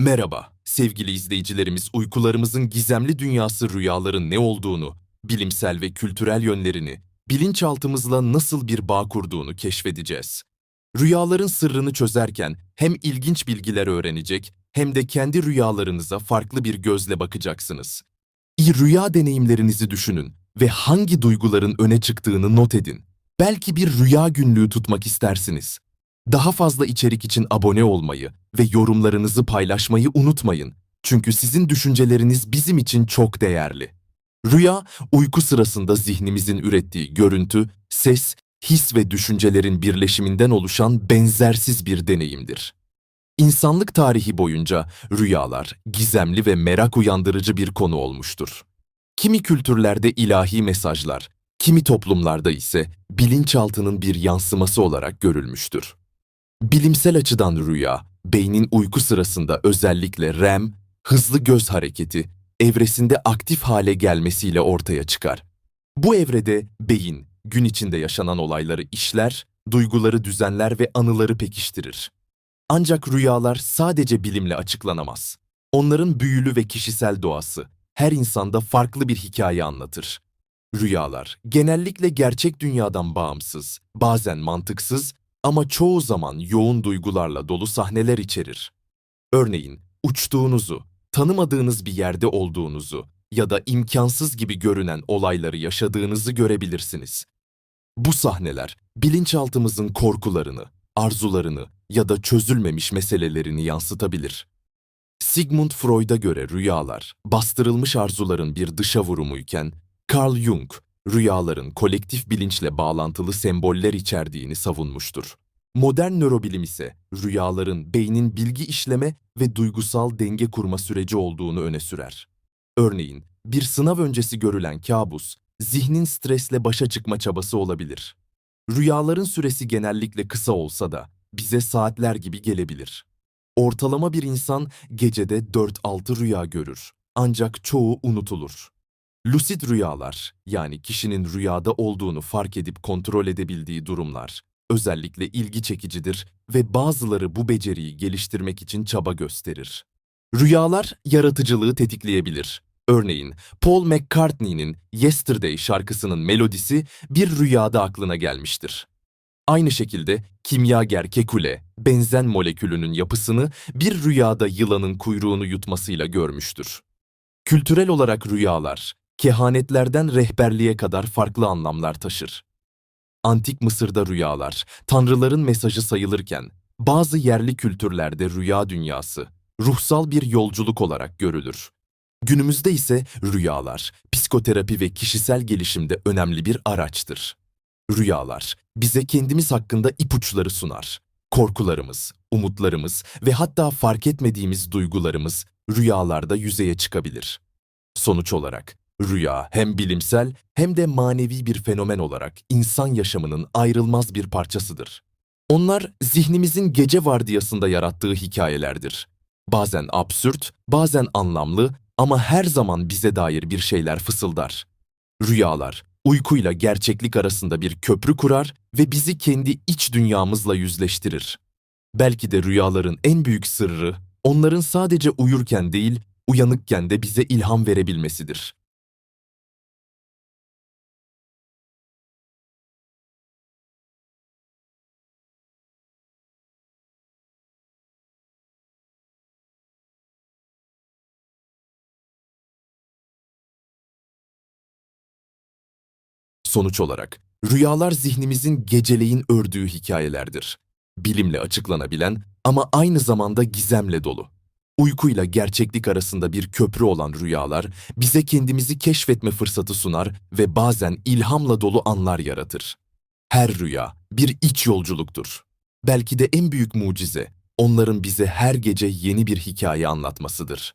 Merhaba, sevgili izleyicilerimiz uykularımızın gizemli dünyası rüyaların ne olduğunu, bilimsel ve kültürel yönlerini, bilinçaltımızla nasıl bir bağ kurduğunu keşfedeceğiz. Rüyaların sırrını çözerken hem ilginç bilgiler öğrenecek hem de kendi rüyalarınıza farklı bir gözle bakacaksınız. İyi rüya deneyimlerinizi düşünün ve hangi duyguların öne çıktığını not edin. Belki bir rüya günlüğü tutmak istersiniz. Daha fazla içerik için abone olmayı ve yorumlarınızı paylaşmayı unutmayın. Çünkü sizin düşünceleriniz bizim için çok değerli. Rüya, uyku sırasında zihnimizin ürettiği görüntü, ses, his ve düşüncelerin birleşiminden oluşan benzersiz bir deneyimdir. İnsanlık tarihi boyunca rüyalar gizemli ve merak uyandırıcı bir konu olmuştur. Kimi kültürlerde ilahi mesajlar, kimi toplumlarda ise bilinçaltının bir yansıması olarak görülmüştür. Bilimsel açıdan rüya, beynin uyku sırasında özellikle REM, hızlı göz hareketi, evresinde aktif hale gelmesiyle ortaya çıkar. Bu evrede beyin, gün içinde yaşanan olayları işler, duyguları düzenler ve anıları pekiştirir. Ancak rüyalar sadece bilimle açıklanamaz. Onların büyülü ve kişisel doğası her insanda farklı bir hikaye anlatır. Rüyalar genellikle gerçek dünyadan bağımsız, bazen mantıksız ama çoğu zaman yoğun duygularla dolu sahneler içerir. Örneğin uçtuğunuzu, tanımadığınız bir yerde olduğunuzu ya da imkansız gibi görünen olayları yaşadığınızı görebilirsiniz. Bu sahneler bilinçaltımızın korkularını, arzularını ya da çözülmemiş meselelerini yansıtabilir. Sigmund Freud'a göre rüyalar, bastırılmış arzuların bir dışa vurumuyken, Carl Jung, rüyaların kolektif bilinçle bağlantılı semboller içerdiğini savunmuştur. Modern nörobilim ise rüyaların beynin bilgi işleme ve duygusal denge kurma süreci olduğunu öne sürer. Örneğin, bir sınav öncesi görülen kabus, zihnin stresle başa çıkma çabası olabilir. Rüyaların süresi genellikle kısa olsa da bize saatler gibi gelebilir. Ortalama bir insan gecede 4-6 rüya görür. Ancak çoğu unutulur. Lucid rüyalar, yani kişinin rüyada olduğunu fark edip kontrol edebildiği durumlar, özellikle ilgi çekicidir ve bazıları bu beceriyi geliştirmek için çaba gösterir. Rüyalar yaratıcılığı tetikleyebilir. Örneğin Paul McCartney'nin Yesterday şarkısının melodisi bir rüyada aklına gelmiştir. Aynı şekilde kimyager Kekule, benzen molekülünün yapısını bir rüyada yılanın kuyruğunu yutmasıyla görmüştür. Kültürel olarak rüyalar, kehanetlerden rehberliğe kadar farklı anlamlar taşır. Antik Mısır'da rüyalar, tanrıların mesajı sayılırken, bazı yerli kültürlerde rüya dünyası, ruhsal bir yolculuk olarak görülür. Günümüzde ise rüyalar, psikoterapi ve kişisel gelişimde önemli bir araçtır. Rüyalar, bize kendimiz hakkında ipuçları sunar. Korkularımız, umutlarımız ve hatta fark etmediğimiz duygularımız rüyalarda yüzeye çıkabilir. Sonuç olarak, rüya hem bilimsel hem de manevi bir fenomen olarak insan yaşamının ayrılmaz bir parçasıdır. Onlar zihnimizin gece vardiyasında yarattığı hikayelerdir. Bazen absürt, bazen anlamlı ama her zaman bize dair bir şeyler fısıldar. Rüyalar, uykuyla gerçeklik arasında bir köprü kurar ve bizi kendi iç dünyamızla yüzleştirir. Belki de rüyaların en büyük sırrı, onların sadece uyurken değil, uyanıkken de bize ilham verebilmesidir. Sonuç olarak, rüyalar zihnimizin geceleyin ördüğü hikayelerdir. Bilimle açıklanabilen ama aynı zamanda gizemle dolu. Uykuyla gerçeklik arasında bir köprü olan rüyalar bize kendimizi keşfetme fırsatı sunar ve bazen ilhamla dolu anlar yaratır. Her rüya bir iç yolculuktur. Belki de en büyük mucize onların bize her gece yeni bir hikaye anlatmasıdır.